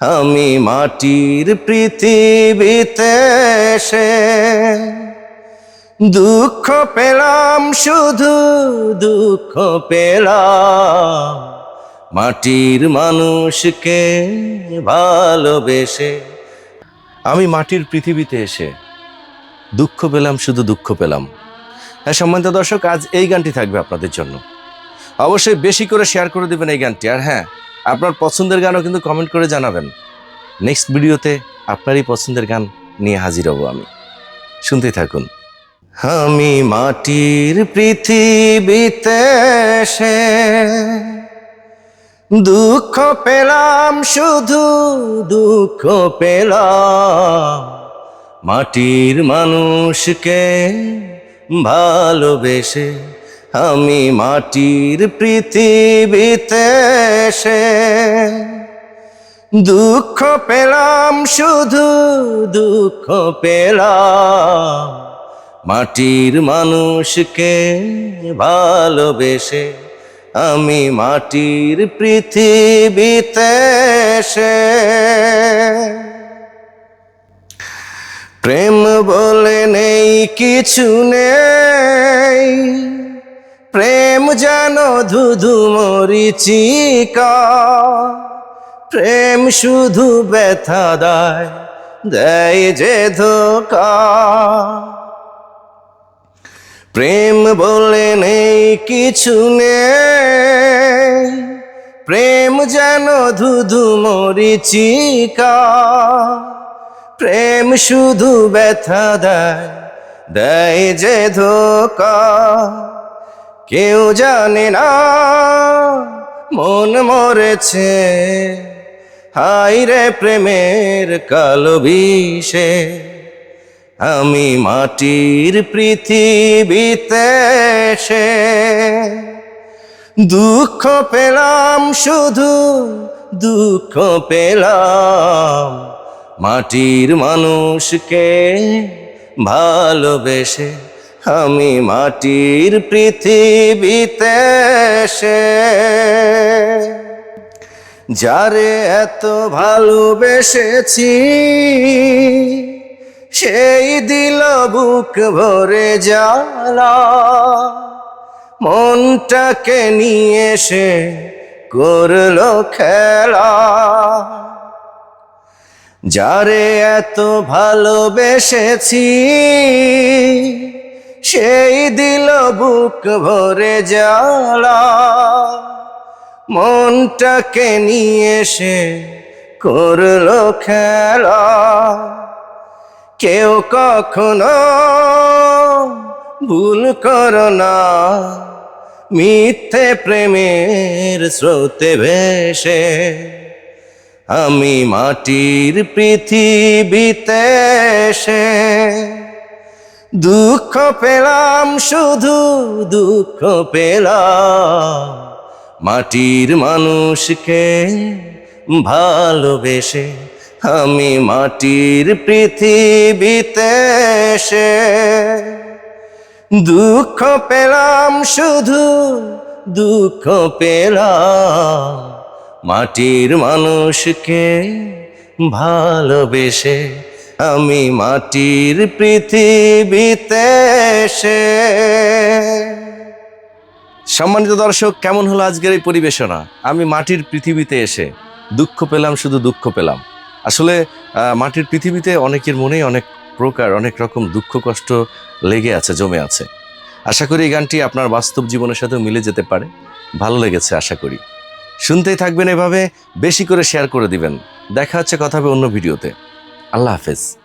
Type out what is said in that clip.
আমি মাটির পৃথিবীতে এসে দুঃখ পেলাম, শুধু দুঃখ পেলাম। মাটির মানুষকে ভালোবেসে আমি মাটির পৃথিবীতে এসে দুঃখ পেলাম, শুধু দুঃখ পেলাম। হ্যাঁ সম্মানিত দর্শক, আজ এই গানটি থাকবে আপনাদের জন্য। অবশ্যই বেশি করে শেয়ার করে দেবেন এই গানটি, আর হ্যাঁ আপনার পছন্দের গানও কিন্তু কমেন্ট করে জানাবেন। নেক্সট ভিডিওতে আপনারই পছন্দের গান নিয়ে হাজির হব আমি। শুনতে থাকুন। আমি মাটির পৃথিবীতে এসে দুঃখ পেলাম, শুধু দুঃখ পেলাম। মাটির মানুষকে ভালোবেসে আমি মাটির পৃথিবীতে এসে দুঃখ পেলাম, শুধু দুঃখ পেলাম। মাটির মানুষকে ভালোবেসে আমি মাটির পৃথিবীতে এসে প্রেম বলে নেই, কিছু নেই। যেন ধুধু মরিচিকা প্রেম শুধু ব্যথা দেয় দেয় যে ধোকা প্রেম বলে নেই কিছু নেই, প্রেম যেন ধুধু মরিচিকা প্রেম শুধু ব্যথা দেয় দেয় যে ধোকা কেউ জানে না, মন মরেছে। হাই রে প্রেমের কালো বিষে আমি মাটির পৃথিবীতে সে দুঃখ পেলাম, শুধু দুঃখ পেলাম। মাটির মানুষকে ভালোবেসে আমি মাটির পৃথিবীতে সে যারে এত ভালোবেসেছি, সেই দিল বুক ভরে জ্বালা। মনটাকে নিয়ে সে করল খেলা। যারে এত ভালোবেসেছি সেই দিল বুক ভরে জ্বালা। মনটাকে নিয়ে সে করল খেলা। কেউ কখনো ভুল করো না, মিথ্যে প্রেমের স্রোতে ভেসে। আমি মাটির পৃথিবীতে এসে দুঃখ পেলাম, শুধু দুঃখ পেলাম। মাটির মানুষকে ভালোবেসে আমি মাটির পৃথিবীতে এসে দুঃখ পেলাম, শুধু দুঃখ পেলাম। মাটির মানুষকে ভালোবেসে আমি মাটির পৃথিবীতে এসে। সম্মানিত দর্শক, কেমন হলো আজকের এই পরিবেশনা? আমি মাটির পৃথিবীতে এসে দুঃখ পেলাম, শুধু দুঃখ পেলাম। আসলে মাটির পৃথিবীতে অনেকের মনেই অনেক প্রকার, অনেক রকম দুঃখ, কষ্ট লেগে আছে, জমে আছে। আশা করি এই গানটি আপনার বাস্তব জীবনের সাথেও মিলে যেতে পারে। ভালো লেগেছে, আশা করি। শুনতেই থাকবেন এভাবে, বেশি করে শেয়ার করে দিবেন। দেখা হচ্ছে, কথা হবে অন্য ভিডিওতে। আল্লাহ হাফেজ।